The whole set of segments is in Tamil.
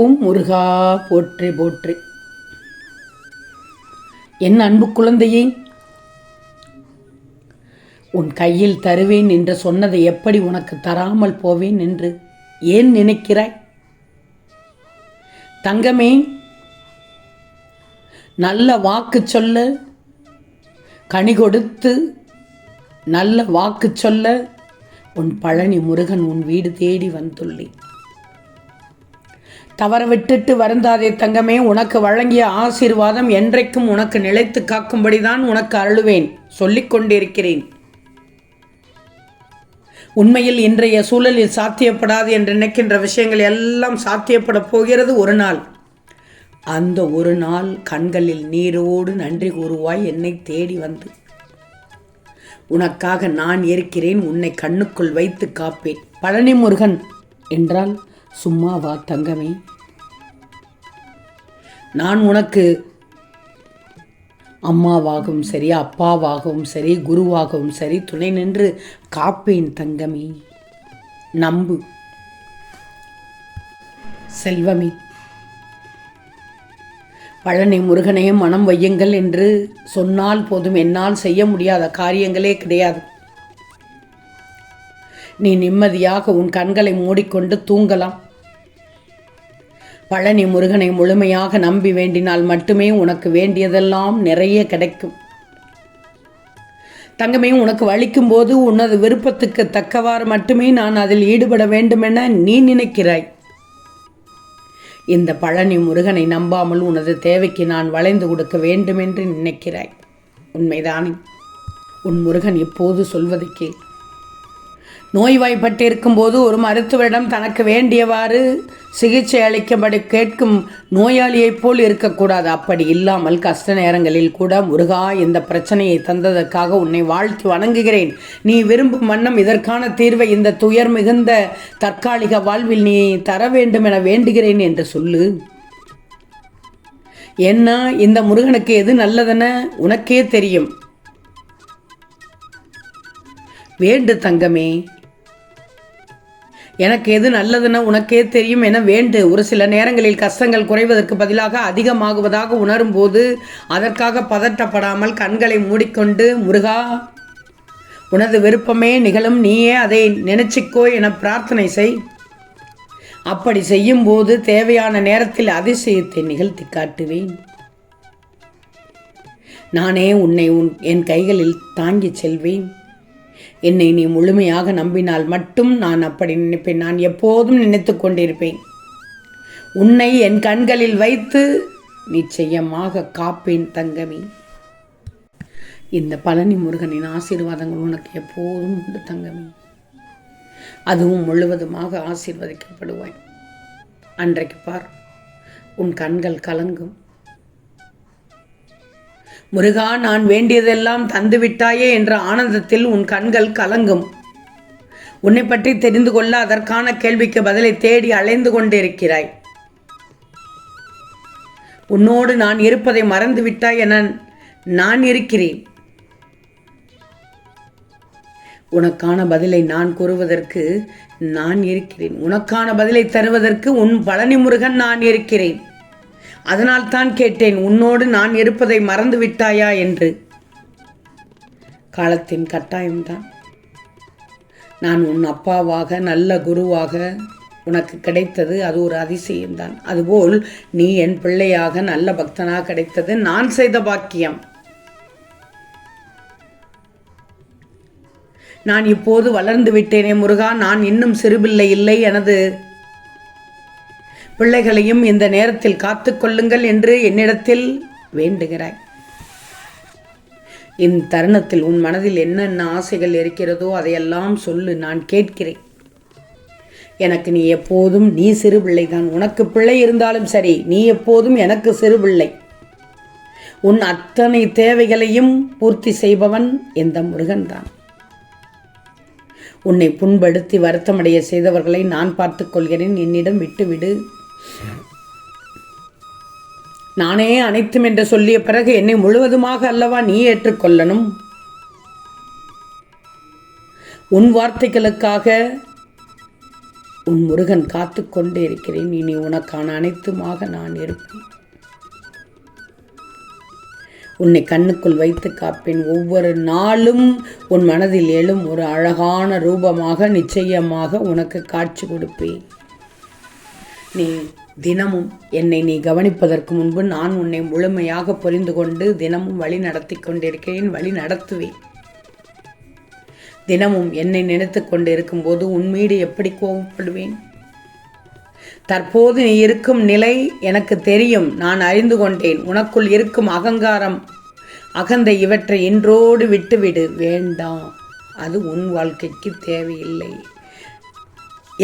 ஓம் முருகா போற்றி போற்றி. என் அன்பு குழந்தையே உன் கையில் தருவேன் என்று சொன்னதை எப்படி உனக்கு தராமல் போவேன் என்று ஏன் நினைக்கிறாய்? தங்கமே நல்ல வாக்கு சொல்ல கனி கொடுத்து நல்ல வாக்கு சொல்ல உன் பழனி முருகன் உன் வீடு தேடி வந்துள்ளேன். தவற விட்டுட்டு வருந்தாதே தங்கமே உனக்கு வழங்கிய ஆசீர்வாதம் என்றைக்கும் உனக்கு நிலைத்து காக்கும்படிதான் உனக்கு அருளுவேன். சொல்லிக் கொண்டிருக்கிறேன். உண்மையில் இன்றைய சூழலில் சாத்தியப்படாது என்று நினைக்கின்ற விஷயங்கள் எல்லாம் சாத்தியப்பட போகிறது ஒரு நாள். அந்த ஒரு நாள் கண்களில் நீரோடு நன்றி கூறுவாய் என்னை தேடி வந்து. உனக்காக நான் இருக்கிறேன் உன்னை கண்ணுக்குள் வைத்து காப்பேன். பழனி முருகன் என்றால் சும்மாவா தங்கமே? நான் உனக்கு அம்மாவாகவும் சரி அப்பாவாகவும் சரி குருவாகவும் சரி துணை நின்று காப்பேன் தங்கமே. நம்பு. செல்வமே. பழனி முருகனையும் மனம் வையுங்கள் என்று சொன்னால் போதும் என்னால் செய்ய முடியாத காரியங்களே கிடையாது. நீ நிம்மதியாக உன் கண்களை மூடிக்கொண்டு தூங்கலாம். பழனி முருகனை முழுமையாக நம்பி வேண்டினால் மட்டுமே உனக்கு வேண்டியதெல்லாம் நிறைய கிடைக்கும். தங்கமே உனக்கு வலிக்கும் போது உனது விருப்பத்துக்கு தக்கவாறு மட்டுமே நான் அதில் ஈடுபட வேண்டுமென நீ நினைக்கிறாய். இந்த பழனி முருகனை நம்பாமல் உனது தேவைக்கு நான் வளைந்து கொடுக்க வேண்டுமென்று நினைக்கிறாய். உண்மைதானே? உன் முருகன் இப்போது சொல்வதை கேள். நோய்வாய்ப்பட்டிருக்கும் போது ஒரு மருத்துவரிடம் தனக்கு வேண்டியவாறு சிகிச்சை அளிக்கும்படி கேட்கும் நோயாளியைப் போல் இருக்கக்கூடாது. அப்படி இல்லாமல் கஷ்ட நேரங்களில் கூட முருகா இந்த பிரச்சனையை தந்ததற்காக உன்னை வாழ்த்தி வணங்குகிறேன். நீ விரும்பும் வண்ணம் இதற்கான தீர்வை இந்த துயர் மிகுந்த தற்காலிக வாழ்வில் நீ தர வேண்டும் என வேண்டுகிறேன் என்று சொல்லு. என்ன இந்த முருகனுக்கு எது நல்லதென உனக்கே தெரியும். வேண்டு தங்கமே எனக்கு எது நல்லதுன்னு உனக்கே தெரியும் என வேண்டு. ஒரு சில நேரங்களில் கஷ்டங்கள் குறைவதற்கு பதிலாக அதிகமாகுவதாக உணரும்போது அதற்காக பதட்டப்படாமல் கண்களை மூடிக்கொண்டு முருகா உனது விருப்பமே நிகழும். நீயே அதை நினைச்சிக்கோ என பிரார்த்தனை செய். அப்படி செய்யும்போது தேவையான நேரத்தில் அதிசயத்தை நிகழ்த்தி காட்டுவேன். நானே உன்னை உன் என் கைகளில் தாங்கிச் செல்வேன். என்னை நீ முழுமையாக நம்பினால் மட்டும் நான் அப்படி நினைப்பேன். நான் எப்போதும் நினைத்து கொண்டிருப்பேன். உன்னை என் கண்களில் வைத்து நிச்சயமாக காப்பேன் தங்கமி. இந்த பழனி முருகனின் ஆசீர்வாதங்கள் உனக்கு எப்போதும் உண்டு தங்கமி. அதுவும் முழுவதுமாக ஆசீர்வதிக்கப்படுவாய். அன்றைக்கு பார் உன் கண்கள் கலங்கும். முருகா நான் வேண்டியதெல்லாம் தந்துவிட்டாயே என்ற ஆனந்தத்தில் உன் கண்கள் கலங்கும். உன்னை பற்றி தெரிந்து கொள்ள அதற்கான கேள்விக்கு பதிலை தேடி அலைந்து கொண்டிருக்கிறாய். உன்னோடு நான் இருப்பதை மறந்துவிட்டாய் என நான் இருக்கிறேன். உனக்கான பதிலை நான் கூறுவதற்கு நான் இருக்கிறேன். உனக்கான பதிலை தருவதற்கு உன் பழனி முருகன் நான் இருக்கிறேன். அதனால்தான் கேட்டேன் உன்னோடு நான் இருப்பதை மறந்து விட்டாயா என்று. காலத்தின் கட்டாயம்தான். நான் உன் அப்பாவாக நல்ல குருவாக உனக்கு கிடைத்தது அது ஒரு அதிசயம்தான். அதுபோல் நீ என் பிள்ளையாக நல்ல பக்தனாக கிடைத்தது நான் செய்த பாக்கியம். நான் இப்போது வளர்ந்து விட்டேனே முருகா நான் இன்னும் சிறுபிள்ளை இல்லை எனது பிள்ளைகளையும் இந்த நேரத்தில் காத்து கொள்ளுங்கள் என்று என்னிடத்தில் வேண்டுகிறாய். இந்த தருணத்தில் உன் மனதில் என்னென்ன ஆசைகள் இருக்கிறதோ அதையெல்லாம் சொல்லு நான் கேட்கிறேன். எனக்கு நீ எப்போதும் நீ சிறு பிள்ளைதான் உனக்கு பிள்ளை இருந்தாலும் சரி நீ எப்போதும் எனக்கு சிறு பிள்ளை. உன் அத்தனை தேவைகளையும் பூர்த்தி செய்பவன் இந்த முருகன்தான் உன்னை புண்படுத்தி வருத்தமடைய செய்தவர்களை நான் பார்த்துக்கொள்கிறேன். என்னிடம் விட்டுவிடு. நானே அனைத்தும் என்று சொல்லிய பிறகு என்னை முழுவதுமாக அல்லவா நீ ஏற்றுக்கொள்ளணும்? உன் வார்த்தைகளுக்காக உன் முருகன் காத்து கொண்டே இருக்கிறேன். இனி உனக்கான அனைத்துமாக நான் இருப்பேன். உன்னை கண்ணுக்குள் வைத்து காப்பேன். ஒவ்வொரு நாளும் உன் மனதில் எழும் ஒரு அழகான ரூபமாக நிச்சயமாக உனக்கு காட்சி கொடுப்பேன். நீ தினமும் என்னை நீ கவனிப்பதற்கு முன்பு நான் உன்னை முழுமையாக புரிந்து கொண்டு தினமும் வழி நடத்தி கொண்டிருக்கிறேன் வழி நடத்துவேன். தினமும் என்னை நினைத்து கொண்டிருக்கும் இருக்கும்போது உன்மீது எப்படி கோபப்படுவேன்? தற்போது நீ இருக்கும் நிலை எனக்கு தெரியும் நான் அறிந்து கொண்டேன். உனக்குள் இருக்கும் அகங்காரம் அகந்தை இவற்றை இன்றோடு விட்டுவிடு. வேண்டாம் அது உன் வாழ்க்கைக்கு தேவையில்லை.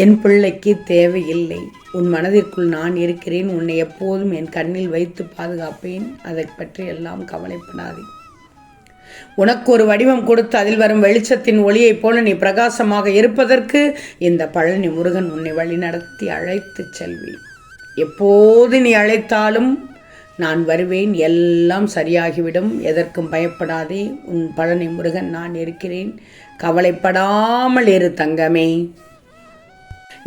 என் பிள்ளைக்கு தேவையில்லை. உன் மனதிற்குள் நான் இருக்கிறேன். உன்னை எப்போதும் என் கண்ணில் வைத்து பாதுகாப்பேன். அதை பற்றி எல்லாம் கவலைப்படாதே. உனக்கு ஒரு வடிவம் கொடுத்து அதில் வரும் வெளிச்சத்தின் ஒளியைப் போல நீ பிரகாசமாக இருப்பதற்கு இந்த பழனி முருகன் உன்னை வழிநடத்தி அழைத்து செல்வி எப்போது நீ அழைத்தாலும் நான் வருவேன். எல்லாம் சரியாகிவிடும். எதற்கும் பயப்படாதே. உன் பழனி முருகன் நான் இருக்கிறேன். கவலைப்படாமல் இரு தங்கமே.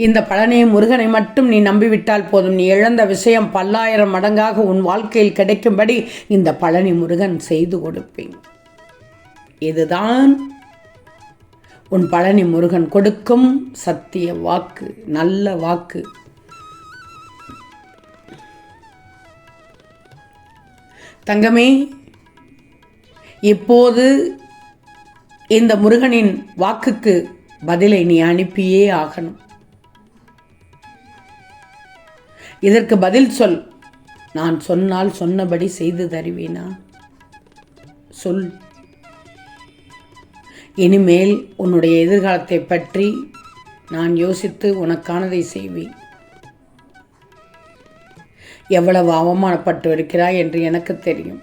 இந்த பழனி முருகனை மட்டும் நீ நம்பிவிட்டால் போதும். நீ இழந்த விஷயம் பல்லாயிரம் மடங்காக உன் வாழ்க்கையில் கிடைக்கும்படி இந்த பழனி முருகன் செய்து கொடுப்பேன். இதுதான் உன் பழனி முருகன் கொடுக்கும் சத்திய வாக்கு நல்ல வாக்கு. தங்கமே இப்போது இந்த முருகனின் வாக்குக்கு பதிலை நீ அனுப்பியே ஆகணும். இதற்கு பதில் சொல். நான் சொன்னால் சொன்னபடி செய்து தருவேனா? சொல். இனிமேல் உன்னுடைய எதிர்காலத்தை பற்றி நான் யோசித்து உனக்கானதை செய்வேன். எவ்வளவு அவமானப்பட்டு இருக்கிறாய் என்று எனக்கு தெரியும்.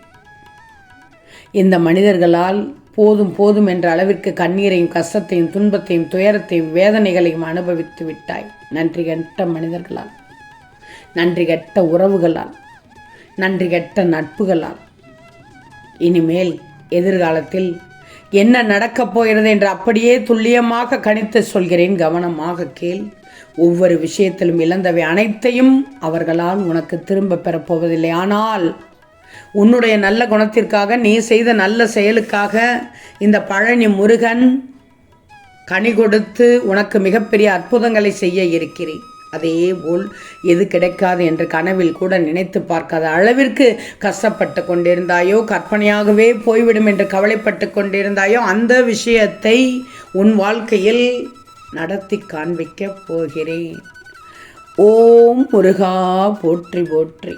இந்த மனிதர்களால் போதும் போதும் என்ற அளவிற்கு கண்ணீரையும் கஷ்டத்தையும் துன்பத்தையும் துயரத்தையும் வேதனைகளையும் அனுபவித்து விட்டாய். நன்றி கண்ட மனிதர்களால். நன்றி கெட்ட உறவுகளால் நன்றி கெட்ட நட்புகளால். இனிமேல் எதிர்காலத்தில் என்ன நடக்கப் போகிறது என்று அப்படியே துல்லியமாக கணித்து சொல்கிறேன். கவனமாக கேள். ஒவ்வொரு விஷயத்திலும் இழந்தவை அனைத்தையும் அவர்களால் உனக்கு திரும்ப பெறப்போவதில்லை ஆனால் உன்னுடைய நல்ல குணத்திற்காக நீ செய்த நல்ல செயலுக்காக இந்த பழனி முருகன் கனி கொடுத்து உனக்கு மிகப்பெரிய அற்புதங்களை செய்ய இருக்கிறேன். அதே போல் எது கிடைக்காது என்று கனவில் கூட நினைத்து பார்க்காத அளவிற்கு கஷ்டப்பட்டு கொண்டிருந்தாயோ கற்பனையாகவே போய்விடும் என்று கவலைப்பட்டு கொண்டிருந்தாயோ அந்த விஷயத்தை உன் வாழ்க்கையில் நடத்தி காண்பிக்கப் போகிறேன். ஓம் முருகா போற்றி போற்றி.